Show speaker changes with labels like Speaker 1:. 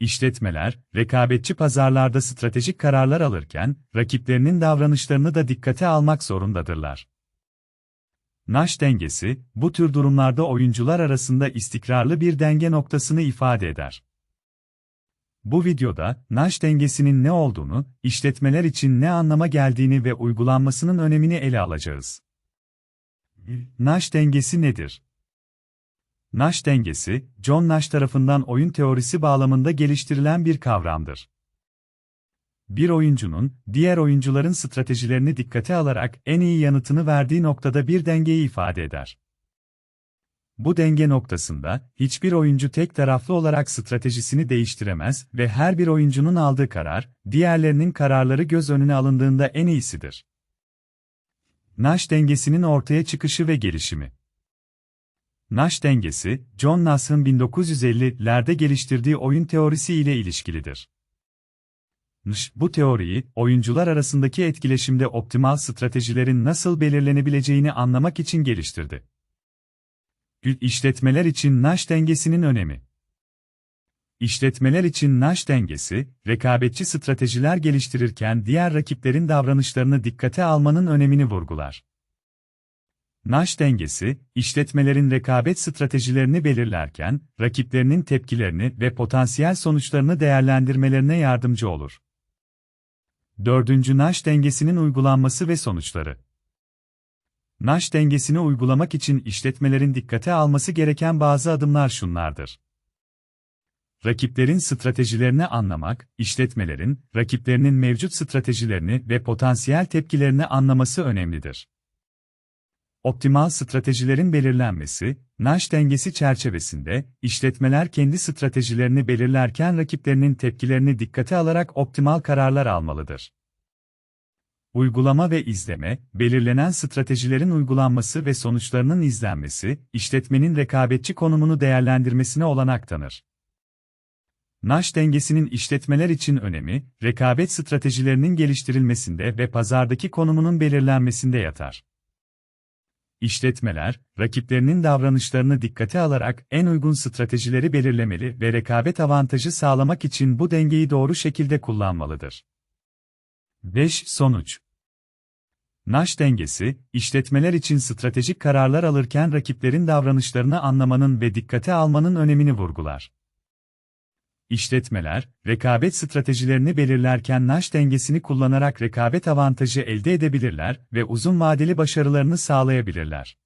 Speaker 1: İşletmeler, rekabetçi pazarlarda stratejik kararlar alırken, rakiplerinin davranışlarını da dikkate almak zorundadırlar. Nash dengesi, bu tür durumlarda oyuncular arasında istikrarlı bir denge noktasını ifade eder. Bu videoda, Nash dengesinin ne olduğunu, işletmeler için ne anlama geldiğini ve uygulanmasının önemini ele alacağız. Nash dengesi nedir? Nash dengesi, John Nash tarafından oyun teorisi bağlamında geliştirilen bir kavramdır. Bir oyuncunun, diğer oyuncuların stratejilerini dikkate alarak en iyi yanıtını verdiği noktada bir dengeyi ifade eder. Bu denge noktasında, hiçbir oyuncu tek taraflı olarak stratejisini değiştiremez ve her bir oyuncunun aldığı karar, diğerlerinin kararları göz önüne alındığında en iyisidir. Nash dengesinin ortaya çıkışı ve gelişimi Nash dengesi, John Nash'ın 1950'lerde geliştirdiği oyun teorisi ile ilişkilidir. Nash, bu teoriyi, oyuncular arasındaki etkileşimde optimal stratejilerin nasıl belirlenebileceğini anlamak için geliştirdi. İşletmeler için Nash dengesinin önemi İşletmeler için Nash dengesi, rekabetçi stratejiler geliştirirken diğer rakiplerin davranışlarını dikkate almanın önemini vurgular. Nash dengesi, işletmelerin rekabet stratejilerini belirlerken, rakiplerinin tepkilerini ve potansiyel sonuçlarını değerlendirmelerine yardımcı olur. Dördüncü Nash dengesinin uygulanması ve sonuçları. Nash dengesini uygulamak için işletmelerin dikkate alması gereken bazı adımlar şunlardır. Rakiplerin stratejilerini anlamak, işletmelerin, rakiplerinin mevcut stratejilerini ve potansiyel tepkilerini anlaması önemlidir. Optimal stratejilerin belirlenmesi, Nash dengesi çerçevesinde, işletmeler kendi stratejilerini belirlerken rakiplerinin tepkilerini dikkate alarak optimal kararlar almalıdır. Uygulama ve izleme, belirlenen stratejilerin uygulanması ve sonuçlarının izlenmesi, işletmenin rekabetçi konumunu değerlendirmesine olanak tanır. Nash dengesinin işletmeler için önemi, rekabet stratejilerinin geliştirilmesinde ve pazardaki konumunun belirlenmesinde yatar. İşletmeler, rakiplerinin davranışlarını dikkate alarak en uygun stratejileri belirlemeli ve rekabet avantajı sağlamak için bu dengeyi doğru şekilde kullanmalıdır. 5. Sonuç Nash dengesi, işletmeler için stratejik kararlar alırken rakiplerin davranışlarını anlamanın ve dikkate almanın önemini vurgular. İşletmeler, rekabet stratejilerini belirlerken Nash dengesini kullanarak rekabet avantajı elde edebilirler ve uzun vadeli başarılarını sağlayabilirler.